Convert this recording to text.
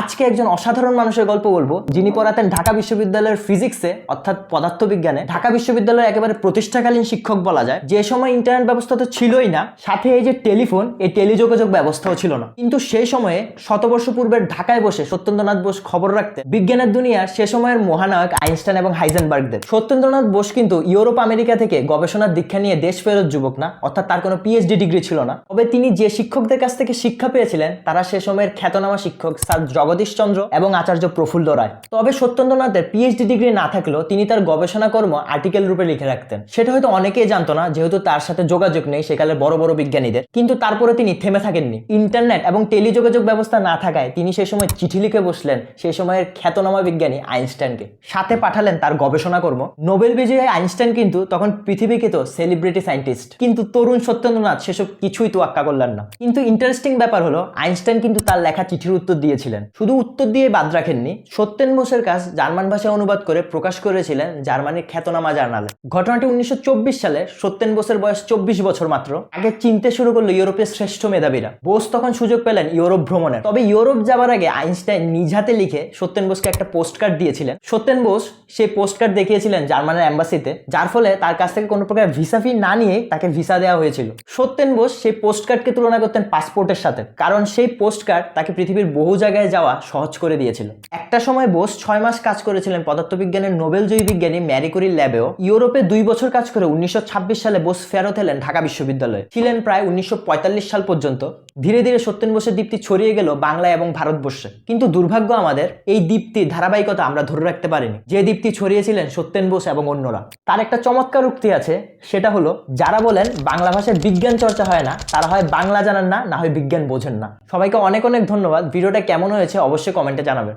আজকে একজন অসাধারণ মানুষের গল্প বলব, যিনি পড়াতেন ঢাকা বিশ্ববিদ্যালয়ের ফিজিক্সে, অর্থাৎ পদার্থবিজ্ঞানে। ঢাকা বিশ্ববিদ্যালয়ের একেবারে প্রতিষ্ঠাকালীন শিক্ষক বলা যায়। যে সময় ইন্টারনেট ব্যবস্থা তো ছিলই না, সাথে এই যে টেলিফোন, এই টেলিযোগাযোগ ব্যবস্থাও ছিল না। কিন্তু সেই সময়ে শতবর্ষ পূর্বের ঢাকায় বসে সত্যেন্দ্রনাথ বোস খবর রাখতে বিজ্ঞানের দুনিয়ার সে সময়ের মহানায়ক আইনস্টাইন এবং হাইজেনবার্গদের সত্যেন্দ্রনাথ বোস কিন্তু ইউরোপ, আমেরিকা থেকে গবেষণার দীক্ষা নিয়ে দেশ ফেরত যুবক না, অর্থাৎ তার কোনো পিএইচডি ডিগ্রি ছিল না। তবে তিনি যে শিক্ষকদের কাছ থেকে শিক্ষা পেয়েছিলেন, তারা সে সময়ের খ্যাতনামা শিক্ষক স্যার জগদীশ চন্দ্র এবং আচার্য প্রফুল্ল রায়। তবে সত্যেন্দ্রনাথের পিএইচডি ডিগ্রি না থাকলেও তিনি তার গবেষণা কর্ম আর্টিকেল রূপে লিখে রাখতেন। সেটা হয়তো অনেকেই জানতো না, যেহেতু তার সাথে যোগাযোগ নেই সেকালের বড় বড় বিজ্ঞানীদের। কিন্তু তারপরে তিনি থেমে থাকেননি। ইন্টারনেট এবং টেলিযোগাযোগ ব্যবস্থা না থাকায় তিনি সেই সময় চিঠি লিখে বসলেন সেই সময়ের খ্যাতনামা বিজ্ঞানী আইনস্টাইনকে। সাথে পাঠালেন তার গবেষণা কর্ম। নোবেল বিজয়ী আইনস্টাইন কিন্তু তখন পৃথিবীকে তো সেলিব্রিটি সায়েন্টিস্ট কিন্তু তরুণ সত্যেন্দ্রনাথ সেসব কিছুই তো আক্কা করলেন না। কিন্তু ইন্টারেস্টিং ব্যাপার হলো, আইনস্টাইন কিন্তু তার লেখা চিঠির উত্তর দিয়েছিলেন। শুধু উত্তর দিয়ে বাদ রাখেননি, সত্যেন বোসের কাজ জার্মান ভাষায় অনুবাদ করে প্রকাশ করেছিলেন জার্মানির খ্যাতনামা জার্নালে। ঘটনাটি উনিশশো সালে সত্যেন বোসের বয়স চব্বিশ বছর মাত্র। আগে চিনতে শুরু করল ইউরোপের শ্রেষ্ঠ মেধাবীরা। বোস তখন সুযোগ পেলেন ইউরোপ ভ্রমণের। তবে ইউরোপ যাবার আগে আইনস্টাইন নিজ হাতে লিখে সত্যেন বোসকে একটা পোস্ট কার্ড দিয়েছিলেন। সত্যেন বোস সেই পোস্ট কার্ড দেখিয়েছিলেন জার্মানের অ্যাম্বাসিতে, যার ফলে তার কাছ থেকে কোনো প্রকার ভিসা ফি না নিয়ে তাকে ভিসা দেওয়া হয়েছিল। সত্যেন বোস সেই পোস্ট কার্ডকে তুলনা করতেন পাসপোর্টের সাথে, কারণ সেই পোস্ট কার্ড তাকে পৃথিবীর বহু জায়গায় যাওয়া সহজ করে দিয়েছিল। একটা সময় বোস ছয় মাস কাজ করেছিলেন পদার্থবিজ্ঞানের নোবেলজয়ী বিজ্ঞানী ম্যারিকুরির ল্যাবেও। ইউরোপে দুই বছর কাজ করে উনিশশো ছাব্বিশ সালে বোস ফেরত এলেন ঢাকা বিশ্ববিদ্যালয়ে। ছিলেন প্রায় উনিশশো পঁয়তাল্লিশ সাল পর্যন্ত। ধীরে ধীরে সত্যেন বোসের দীপ্তি ছড়িয়ে গেল বাংলা এবং ভারতবর্ষে। কিন্তু দুর্ভাগ্য আমাদের, এই দীপ্তি ধারাবাহিকতা আমরা ধরে রাখতে পারিনি। যে দীপ্তি ছড়িয়েছিলেন সত্যেন বোস এবং অন্যরা। তার একটা চমৎকার উক্তি আছে, সেটা হলো, যারা বলেন বাংলা ভাষায় বিজ্ঞান চর্চা হয় না, তারা হয় বাংলা জানান না না হয় বিজ্ঞান বোঝেন না। সবাইকে অনেক অনেক ধন্যবাদ। ভিডিওটা কেমন হয়েছে অবশ্যই কমেন্টে জানাবেন।